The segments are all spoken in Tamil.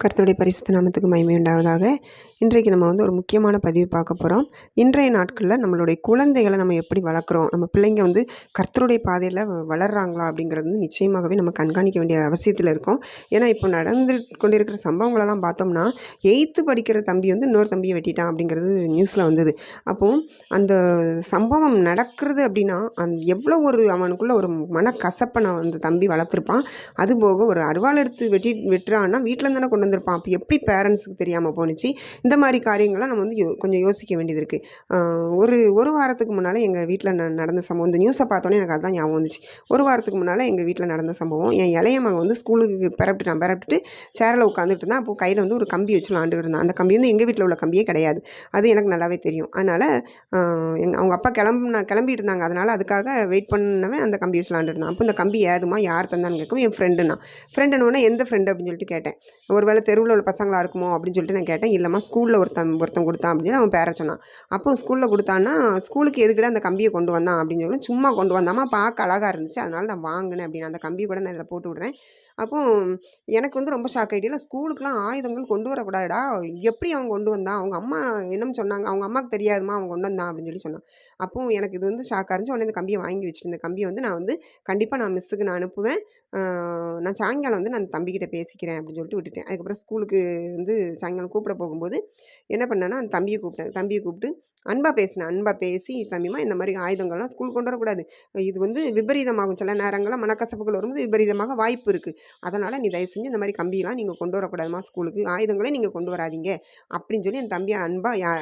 கர்த்தருடைய பரிசுத்த நாமத்துக்கு மகிமை உண்டாவதாக. இன்றைக்கு நம்ம வந்து ஒரு முக்கியமான பதிவு பார்க்க போகிறோம் இன்றைய நாட்களில் நம்மளுடைய குழந்தைகளை நம்ம எப்படி வளர்க்குறோம்? நம்ம பிள்ளைங்க வந்து கர்த்தருடைய பாதையில் வளர்கிறாங்களா அப்படிங்கிறது வந்து நிச்சயமாகவே நம்ம கண்காணிக்க வேண்டிய அவசியத்தில் இருக்கும். ஏன்னா இப்போ நடந்து கொண்டிருக்கிற சம்பவங்களெல்லாம் பார்த்தோம்னா எயித்து படிக்கிற தம்பி வந்து இன்னொரு தம்பியை வெட்டிட்டான் அப்படிங்கிறது நியூஸில் வந்தது. அப்போ அந்த சம்பவம் நடக்கிறது அப்படின்னா அந் எவ்வளோ ஒரு அவனுக்குள்ள ஒரு மனக்கசப்பை நான் அந்த தம்பி வளர்த்துருப்பான். அதுபோக ஒரு அருவாள் எடுத்து வெட்டி வெட்டுறான்னா வீட்டில் தானே கொண்டு வந்திருப்பான். அப்போ எப்படி பேரண்ட்ஸுக்கு தெரியாமல் போணுச்சு? இந்த மாதிரி காரியங்கள்லாம் நம்ம வந்து யோ கொஞ்சம் யோசிக்க வேண்டியது இருக்குது ஒரு ஒரு வாரத்துக்கு முன்னால் எங்கள் வீட்டில் நடந்த சம்பவம் இந்த நியூஸை பார்த்தோன்னே எனக்கு அதுதான் ஞாபகம் வந்துச்சு. ஒரு வாரத்துக்கு முன்னால் எங்கள் வீட்டில் நடந்த சம்பவம் என் இளைய மகன் வந்து ஸ்கூலுக்கு பரப்பிட்டான் பரப்பிட்டு சேரில் உட்காந்துட்டு இருந்தேன். அப்போது கையில் வந்து ஒரு கம்பி வச்சு விளாண்டுட்டு இருந்தான். அந்த கம்பி வந்து எங்கள் வீட்டில் உள்ள கம்பியே கிடையாது. அது எனக்கு நல்லாவே தெரியும். அதனால் எங்கள் அவங்க அப்பா கிளம்புனா கிளம்பிட்டு இருந்தாங்க. அதனால் அதுக்காக வெயிட் பண்ணவன் அந்த கம்பி வச்சு விளாண்டுட்டு இருந்தான். அப்போ இந்த கம்பி ஏதுமா யார் தந்தான்னு கேட்கும் என் ஃப்ரெண்டுனா ஃப்ரெண்டுன்னு எந்த ஃப்ரெண்டு அப்படின்னு சொல்லிட்டு கேட்டேன். ஒருவேளை தெருவில் உள்ள பசங்களாக இருக்குமோ? அப்படின்னு சொல்லிட்டு நான் கேட்டேன். இல்லைம்மா ஸ்கூலில் ஒருத்தன் ஒருத்தன் கொடுத்தான் அப்படின்னு அவன் பேர சொன்னான். அப்போ ஸ்கூலில் கொடுத்தான்னா ஸ்கூலுக்கு எதுக்கிட்ட அந்த கம்பியை கொண்டு வந்தான்? அப்படின்னு சொல்லி சும்மா கொண்டு வந்தாமா பார்க்க அழகாக இருந்துச்சு அதனால் நான் வாங்கினேன் அப்படின்னு. அந்த கம்பி கூட நான் இதில் போட்டு விட்றேன். அப்போ எனக்கு வந்து ரொம்ப ஷாக் ஆகிட்டு ஸ்கூலுக்குலாம் ஆயுதங்கள் கொண்டு வரக்கூடாதுடா. எப்படி அவன் கொண்டு வந்தான்? அவங்க அம்மா என்னன்னு சொன்னாங்க? அவங்க அம்மாவுக்கு தெரியாதுமா அவன் கொண்டு வந்தான்? அப்படின்னு சொல்லி சொன்னான். அப்போ எனக்கு இது வந்து ஷாக்காக இருந்துச்சு. உடனே இந்த கம்பியை வாங்கி வச்சுட்டு இந்த கம்பியை வந்து நான் வந்து கண்டிப்பாக நான் மிஸ்ஸுக்கு நான் அனுப்புவேன். நான் சாயங்காலம் வந்து நான் தம்பிக்கிட்ட பேசிக்கிறேன் அப்படின்னு சொல்லிட்டு விட்டுட்டேன். அதுக்கப்புறம் ஸ்கூலுக்கு வந்து சாயங்காலம் கூப்பிட போகும்போது என்ன பண்ணேன்னா அந்த தம்பியை கூப்பிட்டேன். தம்பியை கூப்பிட்டு அன்பாக பேசினேன் அன்பாக பேசி தம்பிமா இந்த மாதிரி ஆயுதங்கள்லாம் ஸ்கூல் கொண்டு வரக்கூடாது. இது வந்து விபரீதமாகும் சில நேரங்களில் மனக்கசப்புகள் வரும்போது விபரீதமாக வாய்ப்பு இருக்குது அதனால் நீ தயவு செஞ்சு இந்த மாதிரி கம்பியெல்லாம் நீங்கள் கொண்டு வரக்கூடாதுமா ஸ்கூலுக்கு ஆயுதங்களே நீங்கள் கொண்டு வராதீங்க. அப்படின்னு சொல்லி என் தம்பியை அன்பாக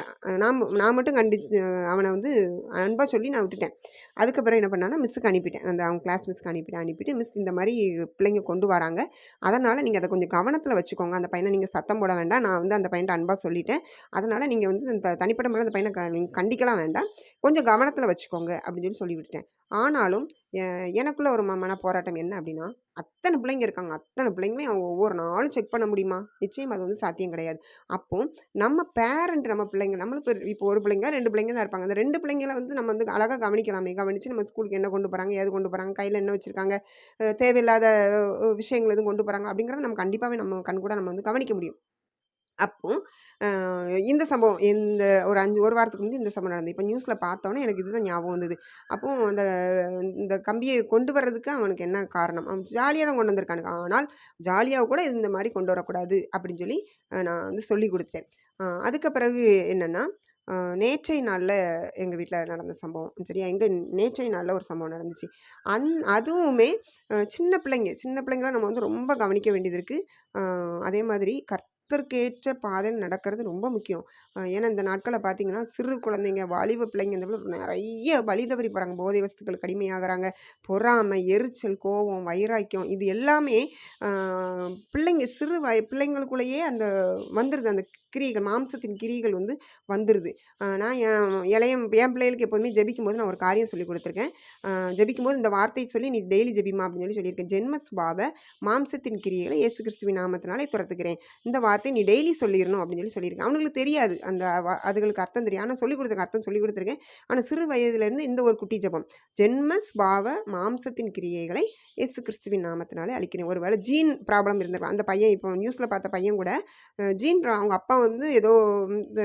நான் நான் மட்டும் கண்டி அவனை வந்து அன்பாக சொல்லி நான் விட்டுட்டேன். அதுக்கப்புறம் என்ன பண்ணான்னா மிஸ்ஸுக்கு அனுப்பிட்டேன். அந்த அவங்க கிளாஸ் மிஸ்ஸுக்கு அனுப்பிட்டேன் அனுப்பிட்டு மிஸ் இந்த மாதிரி பிள்ளைங்க கொண்டு வராங்க. அதனால் நீங்கள் அதை கொஞ்சம் கவனத்தில் வச்சுக்கோங்க. அந்த பையனை நீங்கள் சத்தம் போட வேண்டாம். நான் வந்து அந்த பையன்ட்ட அன்பாக சொல்லிட்டேன். அதனால் நீங்கள் வந்து இந்த தனிப்பட்ட முறையில் அந்த பையனை க நீங்கள் கண்டிக்கலாம் வேண்டாம். கொஞ்சம் கவனத்தில் வச்சுக்கோங்க அப்படின்னு சொல்லி சொல்லிவிட்டேன் ஆனாலும் எனக்குள்ளே ஒரு மன போராட்டம் என்ன அப்படின்னா அத்தனை பிள்ளைங்க இருக்காங்க. அத்தனை பிள்ளைங்களையும் அவங்க ஒவ்வொரு நாளும் செக் பண்ண முடியுமா? நிச்சயம் அது வந்து சாத்தியம் கிடையாது. அப்போ நம்ம பேரண்ட் நம்ம பிள்ளைங்க நம்மளுக்கு இப்போ ஒரு பிள்ளைங்க ரெண்டு பிள்ளைங்க தான் இருப்பாங்க. அந்த ரெண்டு பிள்ளைங்கள வந்து நம்ம வந்து அழகாக கவனிக்கலாமே. கவனித்து நம்ம ஸ்கூலுக்கு என்ன கொண்டு போகிறாங்க ஏது கொண்டு போகிறாங்க கையில் என்ன வச்சுருக்காங்க தேவையில்லாத விஷயங்கள் எதுவும் கொண்டு போகிறாங்க அப்படிங்கிறத நம்ம கண்டிப்பாகவே நம்ம கண் கூட நம்ம வந்து கவனிக்க முடியும். அப்போ இந்த சம்பவம் இந்த ஒரு அஞ்சு ஒரு வாரத்துக்கு முந்தி இந்த சம்பவம் நடந்தது. இப்போ நியூஸில் பார்த்தோன்னே எனக்கு இதுதான் ஞாபகம் வந்தது. அப்போ அந்த இந்த கம்பியை கொண்டு வர்றதுக்கு அவனுக்கு என்ன காரணம்? அவன் ஜாலியாக தான் கொண்டு வந்திருக்கானுங்க. ஆனால் ஜாலியாக கூட இந்த மாதிரி கொண்டு வரக்கூடாது அப்படின்னு சொல்லி நான் வந்து சொல்லி கொடுத்தேன். அதுக்கு பிறகு என்னென்னா நேற்றை நாளில் எங்கள் வீட்டில் நடந்த சம்பவம். சரியா? எங்கள் நேற்றை நாளில் ஒரு சம்பவம் நடந்துச்சு. அந் அதுவுமே சின்ன பிள்ளைங்க சின்ன பிள்ளைங்களாம் நம்ம வந்து ரொம்ப கவனிக்க வேண்டியது இருக்குது அதே மாதிரி கற் கர்த்தருக்கேற்ற பாதையில் நடக்கிறது ரொம்ப முக்கியம். ஏன்னா இந்த நாட்களை பார்த்தீங்கன்னா சிறு குழந்தைங்க வாலிப பிள்ளைங்க இந்த நிறைய வழி தவறி போகிறாங்க போதை வஸ்துக்கள் கடுமையாகிறாங்க. பொறாமை எரிச்சல் கோபம் வைராக்கியம் இது எல்லாமே பிள்ளைங்க சிறு வய பிள்ளைங்களுக்குள்ளேயே அந்த வந்துடுது அந்த கிரிகள் மாம்சத்தின் கிரிகள் வந்து வந்துடுது நான் என் இளைய என் பிள்ளைகளுக்கு எப்போதுமே ஜெபிக்கும் போது நான் ஒரு காரியம் சொல்லி கொடுத்துருக்கேன். ஜெபிக்கும் போது இந்த வார்த்தையை சொல்லி நீ டெய்லி ஜெபிமா அப்படின்னு சொல்லி சொல்லியிருக்கேன். ஜென்ம சுபாவ மாம்சத்தின் கிரியைகளை இயேசு கிறிஸ்துவின் நாமத்தினாலே துரத்துக்கிறேன் இந்த வார்த்தை நீ டெய்லி சொல்லிடணும் அப்படின்னு சொல்லி சொல்லியிருக்கேன். அவனுங்களுக்கு தெரியாது. அந்த அதுகளுக்கு அர்த்தம் தெரியும் ஆனால் சொல்லி கொடுத்துருக்கேன் அர்த்தம் சொல்லி கொடுத்துருக்கேன். ஆனால் சிறு வயதுலேருந்து இந்த ஒரு குட்டி ஜபம். ஜென்ம ஸ்பாவ மாம்சத்தின் கிரியைகளை இயேசு கிறிஸ்துவின் நாமத்தினாலே அழிக்கிறேன். ஒருவேளை ஜீன் ப்ராப்ளம் இருந்திருக்கும் அந்த பையன் இப்போ நியூஸில் பார்த்த பையன் கூட ஜீன் அவங்க அப்பா வந்து ஏதோ இந்த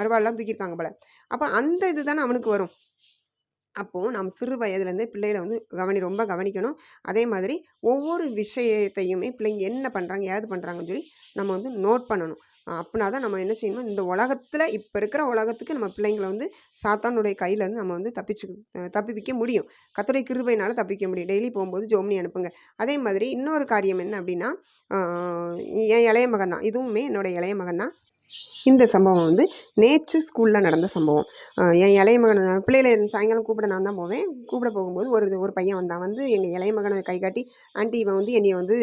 அருவாள்லாம் தூக்கியிருக்காங்க போல. அப்போ அந்த இது தானே அவனுக்கு வரும். அப்போது நம்ம சிறு வயதுலேருந்தே பிள்ளைகளை வந்து கவனி ரொம்ப கவனிக்கணும். அதே மாதிரி ஒவ்வொரு விஷயத்தையுமே பிள்ளைங்க என்ன பண்ணுறாங்க ஏது பண்ணுறாங்கன்னு சொல்லி நம்ம வந்து நோட் பண்ணணும். அப்படின்னா தான் நம்ம என்ன செய்யணும்? இந்த உலகத்தில் இப்போ இருக்கிற உலகத்துக்கு நம்ம பிள்ளைங்களை வந்து சாத்தானுடைய கையிலேருந்து நம்ம வந்து தப்பிச்சு தப்பிப்பிக்க முடியும். கத்துடைய கிருபையினால் தப்பிக்க முடியும். டெய்லி போகும்போது ஜோம்னி அனுப்புங்க. அதே மாதிரி இன்னொரு காரியம் என்ன அப்படின்னா என் இளைய மகன் தான் இதுவுமே என்னோடய இளைய மகன் தான் இந்த சம்பவம் வந்து நேற்று ஸ்கூலில் நடந்த சம்பவம். என் இளைய மகன் பிள்ளையில சாயங்காலம் கூப்பிட நான் தான் போவேன். கூப்பிட போகும்போது ஒரு ஒரு பையன் வந்தான். வந்து எங்கள் இளைய மகனை கை காட்டி ஆண்டி இவன் வந்து என்னையை வந்து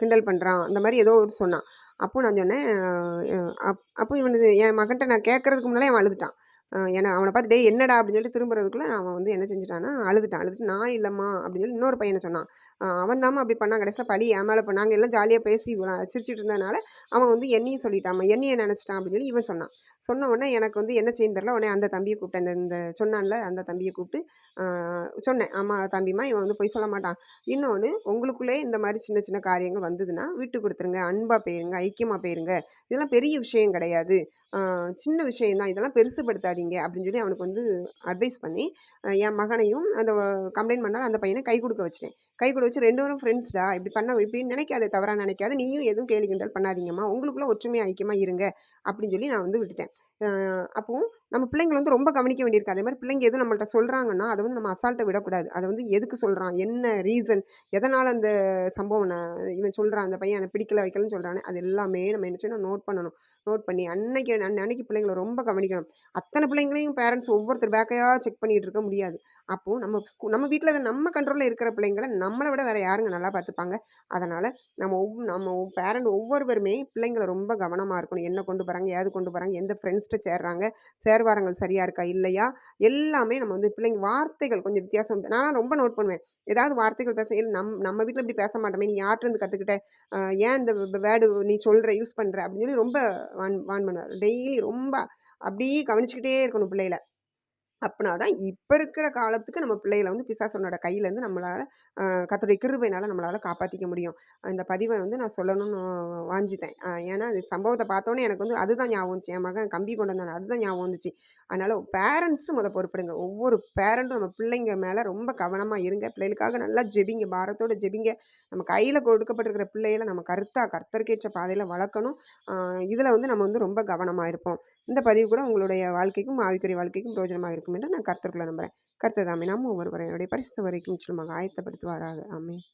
கிண்டல் பண்ணுறான் அந்த மாதிரி ஏதோ ஒரு சொன்னான். அப்போ நான் சொன்னேன் அப் அப்போ இவனது என் மகன்கிட்ட நான் கேட்குறதுக்கு முன்னாலே அவன் அழுதுட்டான். ஏன்னா அவனை பார்த்து டே என்னடா?" அப்படின்னு சொல்லிட்டு திரும்புறதுக்குள்ளே அவன் வந்து என்ன செஞ்சுட்டான்னா, அழுதுட்டான். அழுதுட்டு "நான் இல்லைம்மா அப்படின்னு சொல்லி இன்னொரு பையனை சொன்னான். அவன் தாம்மா அப்படி பண்ணான். கடைசியில பழி என் மேலே போ எல்லாம் ஜாலியாக பேசி சிரிச்சிட்டு இருந்ததுனால, அவன் வந்து என்னையும் சொல்லிட்டான் என்னையை நினச்சிட்டான் அப்படின்னு சொல்லி இவன் சொன்னான். சொன்ன உடனே எனக்கு வந்து என்ன செய்யன்னு தெரில உடனே அந்த தம்பியை கூப்பிட்டேன். இந்த இந்த சொன்னான்ல அந்த தம்பியை கூப்பிட்டு சொன்னேன். ஆமாம் தம்பிம்மா, இவன் வந்து பொய் சொல்ல மாட்டான். இன்னொன்று உங்களுக்குள்ளே இந்த மாதிரி சின்ன சின்ன காரியங்கள் வந்ததுன்னா, விட்டு கொடுத்துருங்க அன்பாக போயிருங்க. ஐக்கியமாக போயிருங்க. இதெல்லாம் பெரிய விஷயம் கிடையாது. சின்ன விஷயம் தான். இதெல்லாம் பெருசுபடுத்தாதீங்க." அப்படின்னு சொல்லி அவனுக்கு வந்து அட்வைஸ் பண்ணி, என் மகனையும் அந்த கம்ப்ளைண்ட் பண்ணால் அந்த பையனை கை கொடுக்க வச்சிட்டேன் கை கொடுக்க வச்சு ரெண்டு பேரும் ஃப்ரெண்ட்ஸ்டா. இப்படி பண்ண இப்படின்னு நினைக்காத. தவறாக நினைக்காத. நீயும் எதுவும் கேலி கிண்டல் பண்ணாதீங்கம்மா. உங்களுக்குள்ள ஒற்றுமையாக ஐக்கியமாக இருங்க. அப்படின்னு சொல்லி நான் வந்து விட்டுட்டேன். அப்போது நம்ம பிள்ளைங்கள வந்து ரொம்ப கவனிக்க வேண்டியிருக்கு. அதே மாதிரி பிள்ளைங்க எதுவும் நம்மள்ட்ட சொல்கிறாங்கன்னா அதை வந்து நம்ம அசால்ட்டை விடக்கூடாது. அதை வந்து எதுக்கு சொல்கிறான் என்ன ரீசன்? எதனால் அந்த சம்பவம் நான் இவன் சொல்கிறான் அந்த பையன் எனக்கு பிடிக்கல, வைக்கலன்னு சொல்கிறானே அது எல்லாமே நம்ம என்ன செய்யணும்? நோட் பண்ணணும். நோட் பண்ணி அன்னைக்கு அன் அன்னைக்கு பிள்ளைங்கள ரொம்ப கவனிக்கணும். அத்தனை பிள்ளைங்களையும் பேரண்ட்ஸ் ஒவ்வொருத்தர் பேக்கையாக செக் பண்ணிகிட்டு இருக்க முடியாது. அப்போது நம்ம ஸ்கூ நம்ம வீட்டில் நம்ம கண்ட்ரோலில் இருக்கிற பிள்ளைங்கள நம்மளை விட வேற யாருங்க நல்லா பார்த்துப்பாங்க? அதனால் நம்ம ஒவ் நம்ம பேரண்ட் ஒவ்வொருவருமே பிள்ளைங்கள ரொம்ப கவனமாக இருக்கணும். என்ன கொண்டு போகிறாங்க ஏது கொண்டு போகிறாங்க எந்த ஃப்ரெண்ட்ஸ் ஃப்ரெண்ட்ஸ்ட்ட சேர்றாங்க? சேர்வாரங்கள் சரியாக இருக்கா? இல்லையா? எல்லாமே நம்ம வந்து பிள்ளைங்க வார்த்தைகள் கொஞ்சம் வித்தியாசம் நான் ரொம்ப நோட் பண்ணுவேன். ஏதாவது வார்த்தைகள் பேச இல்லை நம் நம்ம வீட்டில் இப்படி பேச மாட்டோமே! நீ யார்ட்டருந்து கற்றுக்கிட்ட ஏன் இந்த வேர்டு நீ சொல்கிற யூஸ் பண்ணுற அப்படின்னு சொல்லி ரொம்ப வான் வான் பண்ணுவார் டெய்லி ரொம்ப அப்படியே கவனிச்சுக்கிட்டே இருக்கணும் பிள்ளைகள. அப்படின்னா தான் இப்போ இருக்கிற காலத்துக்கு நம்ம பிள்ளைகளை வந்து பிசாசனோட கையிலேருந்து நம்மளால் கத்தோடைய கிருபையினால் நம்மளால் காப்பாற்றிக்க முடியும். அந்த பதிவை வந்து நான் சொல்லணும்னு வாஞ்சித்தேன். ஏன்னா, இந்த சம்பவத்தை பார்த்தோன்னே எனக்கு வந்து அதுதான் ஞாபகம் வந்துச்சு. என் மகன் கம்பி கொண்டு வந்தானே, அதுதான் ஞாபகம் வந்துச்சு. அதனால பேரண்ட்ஸ் முத பொறுப்படுங்க ஒவ்வொரு பேரண்ட்டும் நம்ம பிள்ளைங்க மேலே ரொம்ப கவனமாக இருங்க. பிள்ளைகளுக்காக நல்லா ஜெபிங்க. பாரத்தோட ஜெபிங்க. நம்ம கையில் கொடுக்கப்பட்டிருக்கிற பிள்ளைகளை நம்ம கருத்தாக கர்த்தர்கேற்ற பாதையில் வளர்க்கணும். இதில் வந்து நம்ம வந்து ரொம்ப கவனமாக இருப்போம். இந்த பதிவு கூட உங்களுடைய வாழ்க்கைக்கும், ஆவிக்குரிய வாழ்க்கைக்கும் பிரயோஜனமாக இருக்கும் என்று நான் கர்த்தருக்குள்ள நம்புறேன். கருத்து தாமே நம்ம ஒவ்வொருவரையும் அவருடைய பரிசு வரைக்கும் நிச்சயமாக ஆயத்தப்படுத்துவாராக. ஆமே